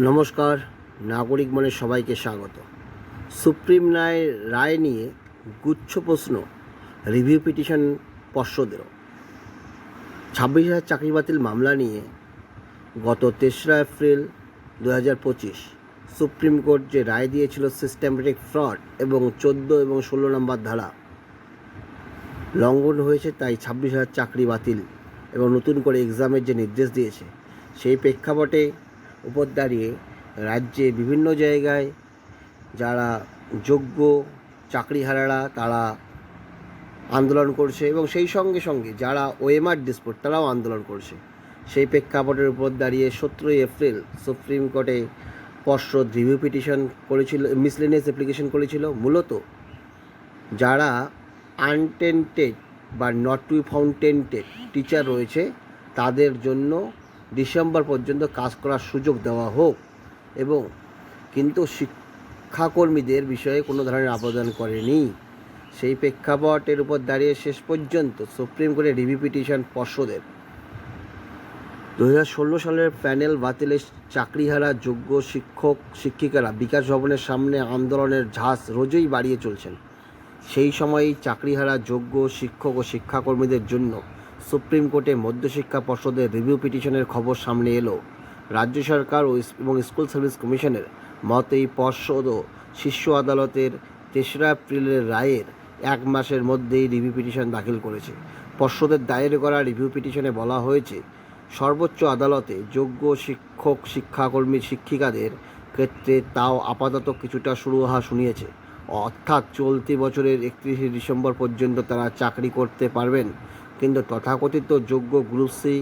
নমস্কার, নাগরিক মনে সবাইকে স্বাগত। সুপ্রিম রায় রায় নিয়ে গুচ্ছ প্রশ্ন, রিভিউ পিটিশন পর্ষদেরও। ছাব্বিশ হাজার চাকরি বাতিল মামলা নিয়ে গত তেসরা এপ্রিল দু হাজার পঁচিশ সুপ্রিম কোর্ট যে রায় দিয়েছিল সিস্টেমেটিক ফ্রড এবং চোদ্দ এবং ষোলো নম্বর ধারা, লঙ্ঘন হয়েছে তাই ছাব্বিশ হাজার চাকরি বাতিল এবং নতুন করে এক্সামের যে নির্দেশ দিয়েছে, সেই প্রেক্ষাপটে উপর দাঁড়িয়ে রাজ্যে বিভিন্ন জায়গায় যারা যোগ্য চাকরিহারারা তারা আন্দোলন করছে এবং সেই সঙ্গে সঙ্গে যারা ওএমআর ডিসপুট তারাও আন্দোলন করছে। সেই প্রেক্ষাপটের উপর দাঁড়িয়ে সতেরোই এপ্রিল সুপ্রিম কোর্টে পর্ষদ রিভিউ পিটিশন করেছিল মিসলেনিয়াস অ্যাপ্লিকেশন করেছিল। মূলত যারা আনটেন্টেড বা নট টু ফাউন্টেন্টেড টিচার রয়েছে, তাদের জন্য ডিসেম্বর পর্যন্ত কাজ করার সুযোগ দেওয়া হোক এবং কিন্তু শিক্ষাকর্মীদের বিষয়ে কোনো ধরনের আবেদন করেনি। সেই প্রেক্ষাপটের উপর দাঁড়িয়ে শেষ পর্যন্ত সুপ্রিম কোর্টে রিভিউ পিটিশন পর্ষদের। দু ষোলো সালের প্যানেল বাতিলে চাকরিহারা যোগ্য শিক্ষক, শিক্ষিকারা বিকাশ ভবনের সামনে আন্দোলনের ঝাঁস রোজই বাড়িয়ে চলছেন। সেই সময়েই চাকরিহারা যোগ্য শিক্ষক ও শিক্ষাকর্মীদের জন্য সুপ্রিম কোর্টে মধ্যশিক্ষা পর্ষদের রিভিউ পিটিশনের খবর সামনে এলো। রাজ্য সরকার ও এবং স্কুল সার্ভিস কমিশনের মত এই পর্ষদ ও শীর্ষ আদালতের তেসরা এপ্রিলের রায়ের এক মাসের মধ্যেই রিভিউ পিটিশন দাখিল করেছে। পর্ষদের দায়ের করা রিভিউ পিটিশনে বলা হয়েছে, সর্বোচ্চ আদালতে যোগ্য শিক্ষক, শিক্ষাকর্মী, শিক্ষিকাদের ক্ষেত্রে তাও আপাতত কিছুটা সুরাহা শুনিয়েছে। অর্থাৎ চলতি বছরের একত্রিশে ডিসেম্বর পর্যন্ত তারা চাকরি করতে পারবেন। কিন্তু তথাকথিত যোগ্য গ্রুপ সি,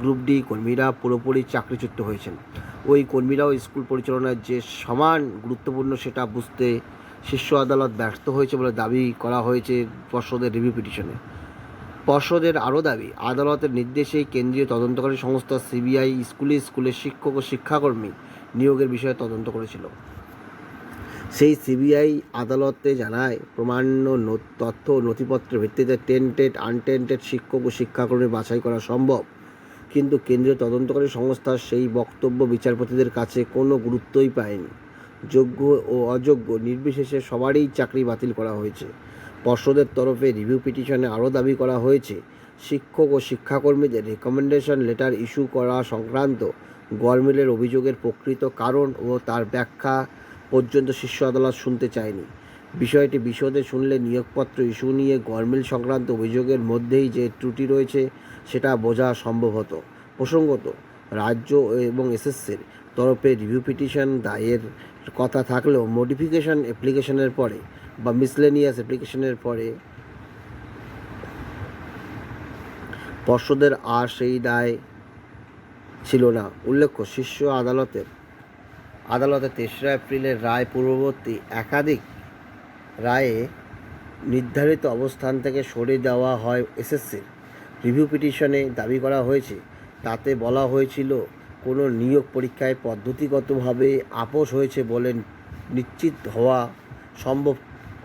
গ্রুপ ডি কর্মীরা পুরোপুরি চাকরিচ্যুত হয়েছেন। ওই কর্মীরাও স্কুল পরিচালনার যে সমান গুরুত্বপূর্ণ সেটা বুঝতে শীর্ষ আদালত ব্যর্থ হয়েছে বলে দাবি করা হয়েছে পর্ষদের রিভিউ পিটিশনে। পর্ষদের আরও দাবি, আদালতের নির্দেশেই কেন্দ্রীয় তদন্তকারী সংস্থা সিবিআই স্কুলে স্কুলে শিক্ষক ও শিক্ষাকর্মী নিয়োগের বিষয়ে তদন্ত করেছিল। সেই সিবিআই আদালতে জানায়, প্রমাণ্য তথ্য নথিপত্রের ভিত্তিতে টেন্টেড, আনটেন্টেড শিক্ষক ও শিক্ষাকর্মী বাছাই করা সম্ভব। কিন্তু কেন্দ্রীয় তদন্তকারী সংস্থার সেই বক্তব্য বিচারপতিদের কাছে কোনো গুরুত্বই পায়নি। যোগ্য ও অযোগ্য নির্বিশেষে সবারই চাকরি বাতিল করা হয়েছে। পর্ষদের তরফে রিভিউ পিটিশনে আরও দাবি করা হয়েছে, শিক্ষক ও শিক্ষাকর্মীদের রেকমেন্ডেশন লেটার ইস্যু করা সংক্রান্ত গরমিলের অভিযোগের প্রকৃত কারণ ও তার ব্যাখ্যা পর্যন্ত শীর্ষ আদালত শুনতে চায়নি। বিষয়টি বিশদে শুনলে নিয়োগপত্র ইস্যু নিয়ে গরমিল সংক্রান্ত অভিযোগের মধ্যেই যে ত্রুটি রয়েছে, সেটা বোঝা সম্ভব হতো। প্রসঙ্গত, রাজ্য এবং এসএসসির তরফে রিভিউ পিটিশন দায়ের কথা থাকলেও মডিফিকেশন অ্যাপ্লিকেশনের পরে বা মিসলেনিয়াস অ্যাপ্লিকেশনের পরে পর্ষদের আর সেই দায় ছিল না। উল্লেখ্য, শীর্ষ আদালতের আদালতে তেসরা এপ্রিলের রায় পূর্ববর্তী একাধিক রায়ে নির্ধারিত অবস্থান থেকে সরে দেওয়া হয় এসএসসির। রিভিউ পিটিশনে দাবি করা হয়েছে, তাতে বলা হয়েছিল, কোনো নিয়োগ পরীক্ষায় পদ্ধতিগতভাবে আপোষ হয়েছে বলে নিশ্চিত হওয়া সম্ভব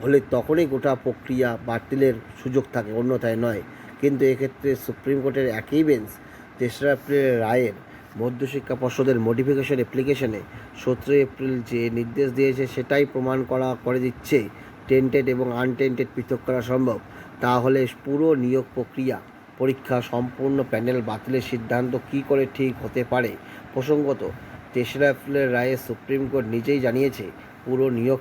হলে তখনই গোটা প্রক্রিয়া বাতিলের সুযোগ থাকে, অন্যথায় নয়। কিন্তু এক্ষেত্রে সুপ্রিম কোর্টের একই বেঞ্চ তেসরা এপ্রিলের রায়ের মধ্যশিক্ষা পর্ষদের মডিফিকেশন অ্যাপ্লিকেশনে সতেরোই এপ্রিল যে নির্দেশ দিয়েছে সেটাই প্রমাণ করা করে দিচ্ছে টেন্টেড এবং আনটেন্টেড পৃথক করা সম্ভব। তাহলে পুরো নিয়োগ প্রক্রিয়া, পরীক্ষা সম্পূর্ণ প্যানেল বাতিলের সিদ্ধান্ত কী করে ঠিক হতে পারে? প্রসঙ্গত, তেসরা এপ্রিলের রায়ে সুপ্রিম কোর্ট নিজেই জানিয়েছে, পুরো নিয়োগ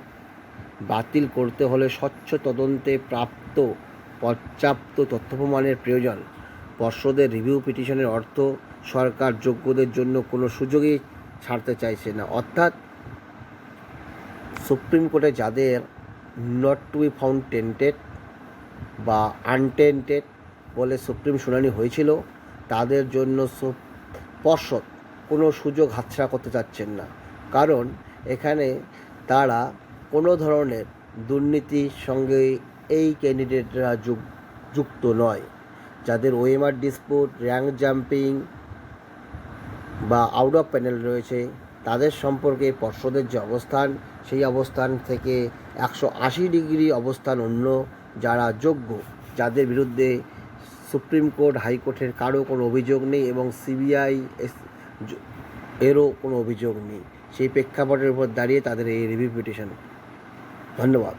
বাতিল করতে হলে স্বচ্ছ তদন্তে প্রাপ্ত পর্যাপ্ত তথ্য প্রমাণের প্রয়োজন। পর্ষদের রিভিউ পিটিশনের অর্থ সরকার যোগ্যদের জন্য কোনো সুযোগই ছাড়তে চাইছে না। অর্থাৎ সুপ্রিম কোর্টে যাদের not to be found tainted বা আনটেন্টেড বলে সুপ্রিম শুনানি হয়েছিল, তাদের জন্য পর্ষদ কোনো সুযোগ হাতছাড়া করতে চাচ্ছেন না। কারণ এখানে তারা কোনো ধরনের দুর্নীতির সঙ্গে এই ক্যান্ডিডেটরা যুক- যুক্ত নয়। যাদের ওএমআর ডিসপুট র্যাঙ্ক জাম্পিং বা আউট অফ প্যানেল রয়েছে, তাদের সম্পর্কে পর্ষদের যে অবস্থান, সেই অবস্থান থেকে একশো আশি ডিগ্রি অবস্থান অন্য যারা যোগ্য, যাদের বিরুদ্ধে সুপ্রিম কোর্ট হাইকোর্টের কারও কোনো অভিযোগ নেই এবং সিবিআই এরও কোনো অভিযোগ নেই। সেই প্রেক্ষাপটের উপর দাঁড়িয়ে তাদের এই রিভিউ পিটিশন ধন্যবাদ।